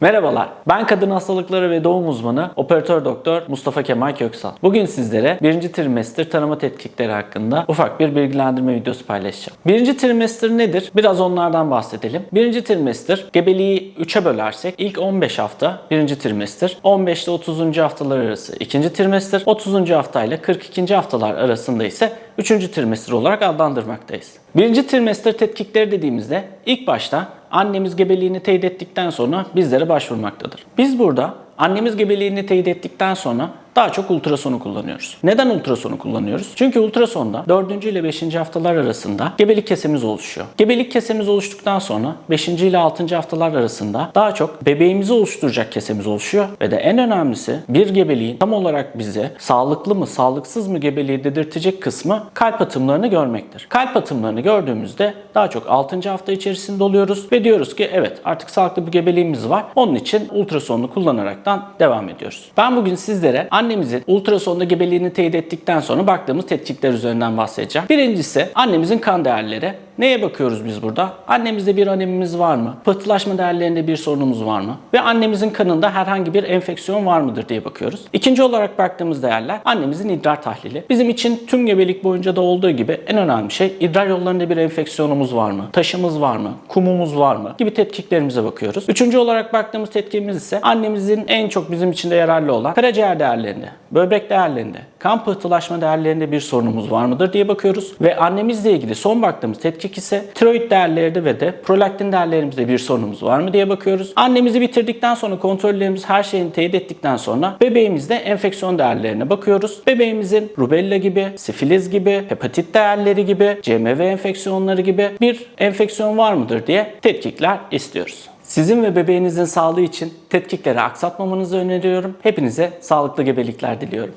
Merhabalar, ben kadın hastalıkları ve doğum uzmanı operatör doktor Mustafa Kemal Köksal. Bugün sizlere birinci trimester tanıma tetkikleri hakkında ufak bir bilgilendirme videosu paylaşacağım. Birinci trimester nedir? Biraz onlardan bahsedelim. Birinci trimester, gebeliği 3'e bölersek ilk 15 hafta birinci trimester, 15 ile 30. haftalar arası ikinci trimester, 30. hafta ile 42. haftalar arasında ise 3. trimester olarak adlandırmaktayız. Birinci trimester tetkikleri dediğimizde ilk başta annemiz gebeliğini teyit ettikten sonra bizlere başvurmaktadır. Biz burada annemiz gebeliğini teyit ettikten sonra daha çok ultrasonu kullanıyoruz. Neden ultrasonu kullanıyoruz? Çünkü ultrasonda 4. ile 5. haftalar arasında gebelik kesemiz oluşuyor. Gebelik kesemiz oluştuktan sonra 5. ile 6. haftalar arasında daha çok bebeğimizi oluşturacak kesemiz oluşuyor ve de en önemlisi bir gebeliğin tam olarak bize sağlıklı mı sağlıksız mı gebeliği dedirtecek kısmı kalp atımlarını görmektir. Kalp atımlarını gördüğümüzde daha çok 6. hafta içerisinde oluyoruz ve diyoruz ki evet artık sağlıklı bir gebeliğimiz var. Onun için ultrasonunu kullanaraktan devam ediyoruz. Ben bugün sizlere annemizin ultrasonda gebeliğini teyit ettikten sonra baktığımız tetkikler üzerinden bahsedeceğim. Birincisi annemizin kan değerleri. Neye bakıyoruz biz burada? Annemizde bir anemimiz var mı? Pıhtılaşma değerlerinde bir sorunumuz var mı? Ve annemizin kanında herhangi bir enfeksiyon var mıdır diye bakıyoruz. İkinci olarak baktığımız değerler annemizin idrar tahlili. Bizim için tüm gebelik boyunca da olduğu gibi en önemli şey idrar yollarında bir enfeksiyonumuz var mı? Taşımız var mı? Kumumuz var mı? Gibi tetkiklerimize bakıyoruz. Üçüncü olarak baktığımız tetkikimiz ise annemizin en çok bizim için de yararlı olan karaciğer değerlerinde, böbrek değerlerinde, kan pıhtılaşma değerlerinde bir sorunumuz var mıdır diye bakıyoruz. Ve annemizle ilgili son baktığımız tetkik ise tiroid değerlerinde ve de prolaktin değerlerimizde bir sorunumuz var mı diye bakıyoruz. Annemizi bitirdikten sonra kontrollerimiz her şeyini teyit ettikten sonra bebeğimizde enfeksiyon değerlerine bakıyoruz. Bebeğimizin rubella gibi, sifiliz gibi, hepatit değerleri gibi, CMV enfeksiyonları gibi bir enfeksiyon var mıdır diye tetkikler istiyoruz. Sizin ve bebeğinizin sağlığı için tetkikleri aksatmamanızı öneriyorum. Hepinize sağlıklı gebelikler diliyorum.